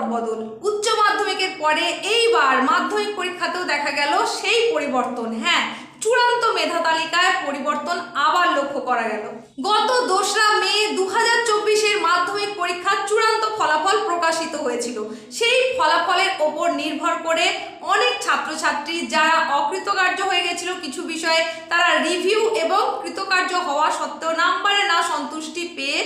রদবদল উচ্চ মাধ্যমিকের পরে এইবার মাধ্যমিক পরীক্ষাতেও দেখা গেল সেই পরিবর্তন। হ্যাঁ চূড়ান্ত মেধা তালিকায় পরিবর্তন আবার লক্ষ্য করা গেল। গত দোসরা মে দু হাজার চব্বিশের মাধ্যমিক পরীক্ষার চূড়ান্ত ফলাফল প্রকাশিত হয়েছিল। সেই ফলাফলের ওপর নির্ভর করে অনেক ছাত্রছাত্রী যারা অকৃতকার্য হয়ে গেছিল কিছু বিষয়ে, তারা রিভিউ এবং কৃতকার্য হওয়া সত্ত্বেও নাম্বারে না সন্তুষ্টি পেয়ে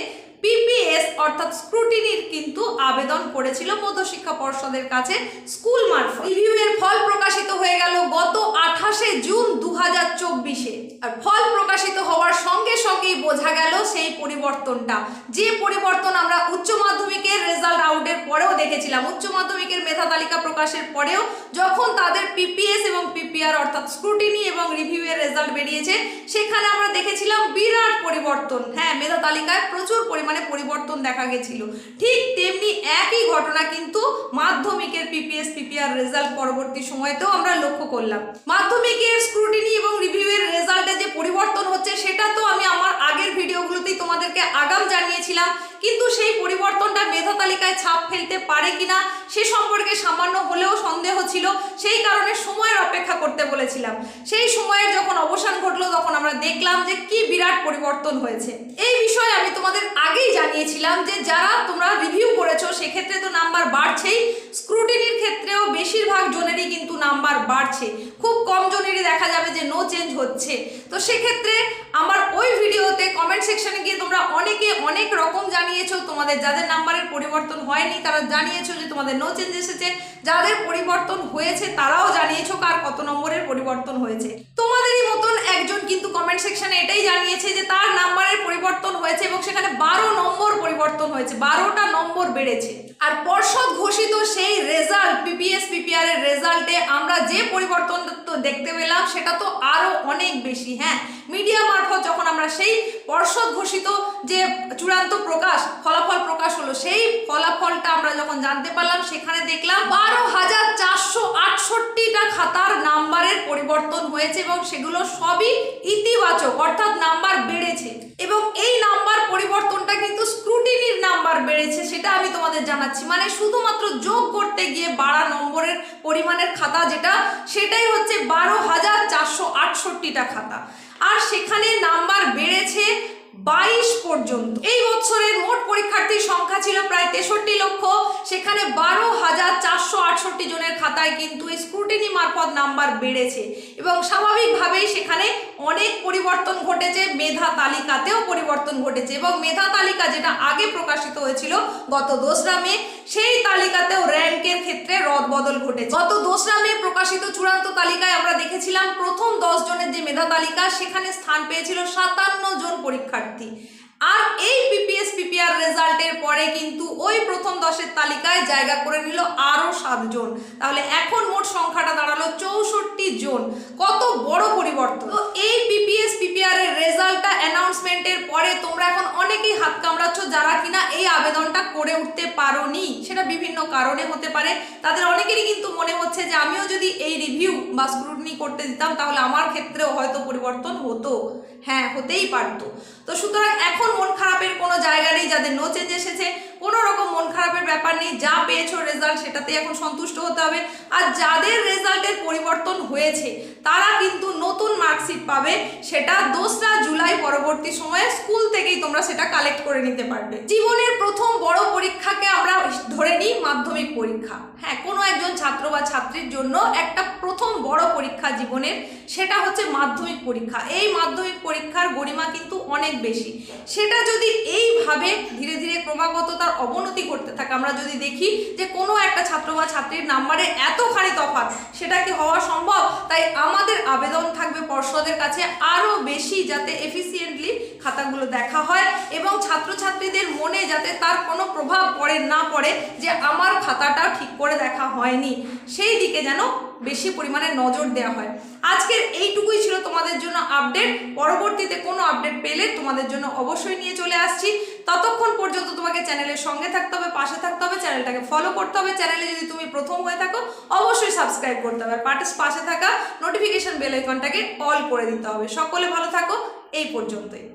অর্থাৎ স্ক্রুটিনির কিন্তু আবেদন করেছিল মধ্যশিক্ষা পর্ষদের কাছে স্কুল মারফত। রিভিউ এর ফল প্রকাশিত হয়ে গেল গত আঠাশে জুন দু হাজার চব্বিশে। আর ফল প্রকাশিত হওয়ার সঙ্গেই বোঝা গেল সেই পরিবর্তনটা। যে পরিবর্তন আমরা উচ্চ মাধ্যমিকের রেজাল্ট আউটের পরেও দেখেছিলাম, উচ্চ মাধ্যমিকের মেধা তালিকা প্রকাশের পরেও যখন তাদের পিপিএস এবং পিপিআর অর্থাৎ স্ক্রুটিনি এবং রিভিউয়ের রেজাল্ট বেরিয়েছে, সেখানে আমরা দেখেছিলাম বিরাট পরিবর্তন। হ্যাঁ মেধা তালিকায় প্রচুর পরিমাণে পরিবর্তন দেখা গেছিল। ঠিক তেমনি একই ঘটনা কিন্তু মাধ্যমিকের পিপিএস পিপিআর রেজাল্ট পরবর্তী সময়তেও আমরা লক্ষ্য করলাম। মাধ্যমিকের স্ক্রুটিনি এবং রিভিউয়ের রেজাল্টে যে পরিবর্তন হচ্ছে, সেটা তো আমি আমার আগের ভিডিওগুলোতেই তোমাদেরকে আগাম জানিয়েছিলাম কিন্তু সেই পরিবর্তনটা মেধা ছাপ ফেলতে পারে কিনা সে সম্পর্কে সামান্য হলেও সন্দেহ ছিল। সেই কারণে সময়ের অপেক্ষা করতে বলেছিলাম। সেই সময়ের যখন অবসান ঘটলো, তখন আমরা দেখলাম যে কি বিরাট পরিবর্তন হয়েছে। এই বিষয়ে আমি তোমাদের আগেই জানিয়েছিলাম যে যারা তোমরা রিভিউ করেছ, সেক্ষেত্রে তো নাম্বার বাড়ছেই। স্ক্রুটিনির ক্ষেত্রেও বেশিরভাগ জনেরই কিন্তু নাম্বার বাড়ছে। খুব কম জনেরই দেখা যাবে যে নো চেঞ্জ হচ্ছে। তো সেক্ষেত্রে আমার ওই ভিডিওতে কমেন্ট সেকশনে গিয়ে তোমরা অনেকে অনেক রকম জানিয়েছো, তোমাদের যাদের নাম্বারের পরিবর্তন হয়নি, তারা জানিয়েছো যে তোমাদের নো চেঞ্জ এসেছে। যাদের পরিবর্তন হয়েছে, তারাও জানিয়েছো কার কত নম্বরের পরিবর্তন হয়েছে। তোমাদেরই মতন একজন কিন্তু কমেন্ট সেকশনে এটাই জানিয়েছে যে তার নাম্বারের পরিবর্তন হয়েছে এবং সেখানে বারো নম্বর পরিবর্তন হয়েছে, বারোটা নম্বর বেড়েছে। আর পর্ষদ ঘোষিত সেই রেজাল্ট পিপিএস পিপিআর এর রেজাল্টে আমরা যে পরিবর্তন তো দেখতে পেলাম, সেটা তো আরও অনেক বেশি হ্যাঁ। মিডিয়া মারফত যখন আমরা সেই পর্ষদ ঘোষিত যে চূড়ান্ত প্রকাশ, ফলাফল প্রকাশ হলো সেই ফলাফলটা আমরা যখন জানতে পারলাম, সেখানে দেখলাম বারো হাজার চারশো আটষট্টিটা খাতার নাম্বারের পরিবর্তন হয়েছে এবং সেগুলো সবই ইতিবাচক, অর্থাৎ নাম্বার বেড়েছে। এবং এই নাম্বার পরিবর্তনটা কিন্তু স্ক্রুটিনির নাম্বার বেড়েছে, সেটা আমি তোমাদের জানাচ্ছি। মানে শুধুমাত্র যোগ করতে গিয়ে বাড়া নম্বরের পরিমাণের খাতা যেটা, সেটাই হচ্ছে বারো হাজার চারশো আটষট্টিটা খাতা। আর সেখানে নাম্বার বেড়েছে বাইশ পর্যন্ত। এই বছরের মোট পরীক্ষার্থীর সংখ্যা ছিল প্রায় তেষট্টি লক্ষ, সেখানে বারো হাজার চারশো আটষট্টি জনের খাতায় কিন্তু স্ক্রুটিনি মারফত নাম্বার বেড়েছে। এবং স্বাভাবিকভাবেই সেখানে অনেক পরিবর্তন ঘটেছে, মেধা তালিকাতেও পরিবর্তন ঘটেছে। এবং মেধা তালিকা যেটা আগে প্রকাশিত হয়েছিল গত দোসরা মে, সেই তালিকাতেও র্যাঙ্কের ক্ষেত্রে রদবদল ঘটেছে। গত দোসরা মে প্রকাশিত চূড়ান্ত তালিকায় আমরা দেখেছিলাম প্রথম দশ জনের যে মেধা তালিকা, সেখানে স্থান পেয়েছিল সাতান্ন জন পরীক্ষার্থী। আর এই পিপিএস পিপিআর রেজাল্টের পরে কিন্তু ওই প্রথম দশের তালিকায় জায়গা করে নিল আরও সাতজন। তাহলে এখন মোট সংখ্যাটা দাঁড়াল চৌষট্টি জন। কত বড় পরিবর্তন। তো এই পিপিএস পিপিআর এর রেজাল্টটা অ্যানাউন্সমেন্টের পরে তোমরা এখন অনেকেই হাত কামড়াচ্ছ যারা কিনা এই আবেদনটা করে উঠতে পারোনি, সেটা বিভিন্ন কারণে হতে পারে। তাদের অনেকেরই কিন্তু মনে হচ্ছে যে আমিও যদি এই রিভিউ বা স্ক্রুটনি করতে দিতাম, তাহলে আমার ক্ষেত্রেও হয়তো পরিবর্তন হতো। হ্যাঁ হতেই পারত। তো সুতরাং এখন মন খারাপের কোনো জায়গা নেই, যাদের নো চেঞ্জ এসেছে, কোনো রকম মন খারাপের ব্যাপার নেই, যা রেজাল্ট সেটাতে এখন সন্তুষ্ট হতে হবে। আর যাদের রেজাল্টের পরিবর্তন হয়েছে, তারা কিন্তু নতুন মার্কশিট পাবে। সেটা দোসরা জুলাই পরবর্তী সময়ে স্কুল থেকেই তোমরা সেটা কালেক্ট করে নিতে পারবে। জীবনের প্রথম বড় পরীক্ষাকে আমরা ধরে নিই মাধ্যমিক পরীক্ষা। হ্যাঁ কোনো একজন ছাত্র বা ছাত্রীর জন্য একটা বড় পরীক্ষা জীবনের, সেটা হচ্ছে মাধ্যমিক পরীক্ষা। এই মাধ্যমিক পরীক্ষার গরিমা কিন্তু অনেক বেশি। সেটা যদি এইভাবে ধীরে ধীরে ক্রমাগত তার অবনতি করতে থাকে, আমরা যদি দেখি যে কোনো একটা ছাত্র বা ছাত্রীর নাম্বারে এতখানি তফাৎ, সেটা কি হওয়া সম্ভব? তাই আমাদের আবেদন থাকবে পর্ষদের কাছে আরও বেশি যাতে এফিসিয়েন্টলি খাতাগুলো দেখা হয় এবং ছাত্রছাত্রীদের মনে যাতে তার কোনো প্রভাব পড়ে না পড়ে যে আমার খাতাটা ঠিক করে দেখা হয়নি। সেই দিকে যেন বেশি পরিমাণে নজর দেওয়া হয়। আজকের এইটুকুই ছিল তোমাদের জন্য আপডেট। পরবর্তীতে কোনো আপডেট পেলে তোমাদের জন্য অবশ্যই নিয়ে চলে আসছি। ততক্ষণ পর্যন্ত তোমাকে চ্যানেলের সঙ্গে থাকতে হবে, পাশে থাকতে হবে, চ্যানেলটাকে ফলো করতে হবে। চ্যানেলে যদি তুমি প্রথম হয়ে থাকো, অবশ্যই সাবস্ক্রাইব করতে হবে। পার্টিস পাশে থাকা নোটিফিকেশন বেল আইকনটাকে অল করে দিতে হবে। সকলে ভালো থাকো, এই পর্যন্তই।